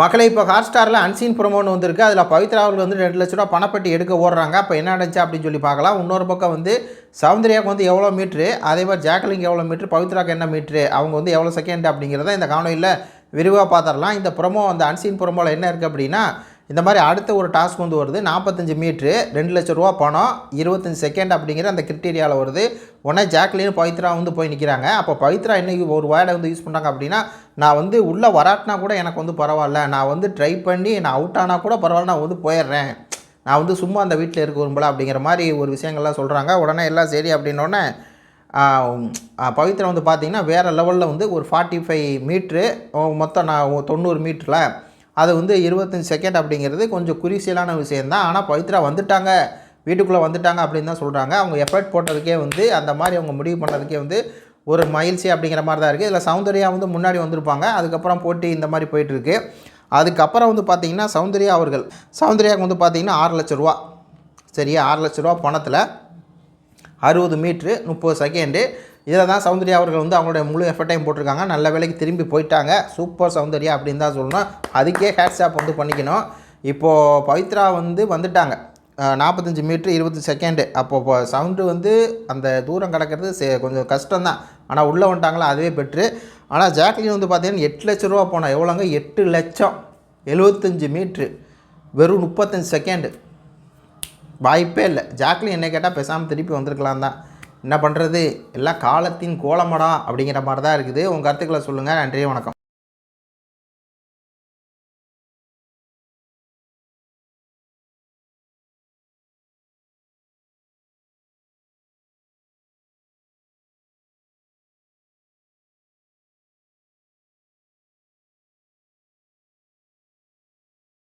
மக்களை இப்போ ஹாட் ஸ்டாரில் அன்சீன் ப்ரொமோன்னு வந்திருக்கு. அதில் பவித்ரா அவர்கள் வந்து ரெண்டு லட்ச ரூபா பணப்பட்டி எடுக்க ஓடுறாங்க. அப்போ என்ன நடந்துச்சு அப்படின்னு சொல்லி பார்க்கலாம். இன்னொரு பக்கம் வந்து சௌந்தர்யாவுக்கு வந்து எவ்வளோ மீட்ரு அதே மாதிரி ஜாக்லிங்க்கு எவ்வளோ மீட்ரு பவித்ராக்கு என்ன மீட்ரு அவங்க வந்து எவ்வளோ செகண்ட் அப்படிங்கிறத இந்த காணொலியில் விரிவாக பார்த்துடலாம். இந்த ப்ரொமோ அந்த அன்சீன் ப்ரொமோவில் என்ன இருக்குது அப்படின்னா இந்த மாதிரி அடுத்த ஒரு டாஸ்க் வந்து வருது. நாற்பத்தஞ்சு மீட்ரு ரெண்டு லட்ச ரூபா பணம் இருபத்தஞ்சி செகண்ட் அப்படிங்கிற அந்த கிரிட்டீரியாவில் வருது. உடனே ஜாக்லின் பவித்ரா வந்து போய் நிற்கிறாங்க அப்போ பவித்ரா இன்னைக்கு ஒரு வேர்டை வந்து யூஸ் பண்ணுறாங்க அப்படின்னா நான் வந்து உள்ளே வராட்டினா கூட எனக்கு வந்து பரவாயில்ல. நான் வந்து ட்ரை பண்ணி நான் அவுட் ஆனால் கூட பரவாயில்ல நான் வந்து போயிடுறேன். நான் வந்து சும்மா அந்த வீட்டில் இருக்க விரும்பல அப்படிங்கிற மாதிரி ஒரு விஷயங்கள்லாம் சொல்கிறாங்க உடனே எல்லாம் சரி அப்படின்னோடனே பவித்ரா வந்து பார்த்தீங்கன்னா வேறு லெவலில் வந்து ஒரு ஃபார்ட்டி ஃபைவ் மீட்ரு மொத்தம் நான் தொண்ணூறு மீட்டரில் அது வந்து இருபத்தஞ்சி செகண்ட் அப்படிங்கிறது கொஞ்சம் குறிசியலான விஷயந்தான் ஆனால் பவித்ரா வந்துட்டாங்க. வீட்டுக்குள்ளே வந்துட்டாங்க அப்படின்னு தான் சொல்கிறாங்க அவங்க எஃபர்ட் போட்டதுக்கே வந்து அந்த மாதிரி அவங்க முடிவு பண்ணுறதுக்கே வந்து ஒரு மகிழ்ச்சி அப்படிங்கிற மாதிரி தான் இருக்குது இதில் சௌந்தர்யா வந்து முன்னாடி வந்திருப்பாங்க. அதுக்கப்புறம் போட்டி இந்த மாதிரி போயிட்டுருக்கு. அதுக்கப்புறம் வந்து பார்த்திங்கன்னா சௌந்தர்யா அவர்கள். சௌந்தர்யாவுக்கு வந்து பார்த்திங்கன்னா ஆறு லட்ச ரூபா. சரியா? ஆறு லட்ச ரூபா பணத்தில். அறுபது மீட்ரு முப்பது செகண்டு இதில் தான் சௌந்தர்யா அவர்கள் வந்து அவங்களுடைய முழு எஃபர்ட்டையும் போட்டிருக்காங்க. நல்ல வேலைக்கு திரும்பி போயிட்டாங்க. சூப்பர் சௌந்தர்யா அப்படின்னு தான் சொல்லணும். அதுக்கே ஹேட்ஸ்ஆப் வந்து பண்ணிக்கணும். இப்போது பவித்ரா வந்து வந்துட்டாங்க. நாற்பத்தஞ்சு மீட்ரு இருபது செகண்டு அப்போ இப்போ சவுண்டு வந்து அந்த தூரம் கிடக்கிறது சே கொஞ்சம் கஷ்டம்தான். ஆனால் உள்ளே வந்துட்டாங்களா அதுவே பெட்ரு ஆனால் ஜாக்லின் வந்து பார்த்தீங்கன்னா எட்டு லட்ச ரூபா போனால் எவ்வளோங்க எட்டு லட்சம். எழுபத்தஞ்சு மீட்ரு வெறும் முப்பத்தஞ்சு செகண்டு வாய்ப்பே இல்லை. ஜாக்லின் என்ன கேட்டால் பேசாமல் திருப்பி வந்திருக்கலாம் தான் என்ன பண்ணுறது எல்லாம் காலத்தின் கோலமடா அப்படிங்கிற மாதிரி தான் இருக்குது. உங்கள் கருத்துக்களை சொல்லுங்கள் நன்றி வணக்கம்.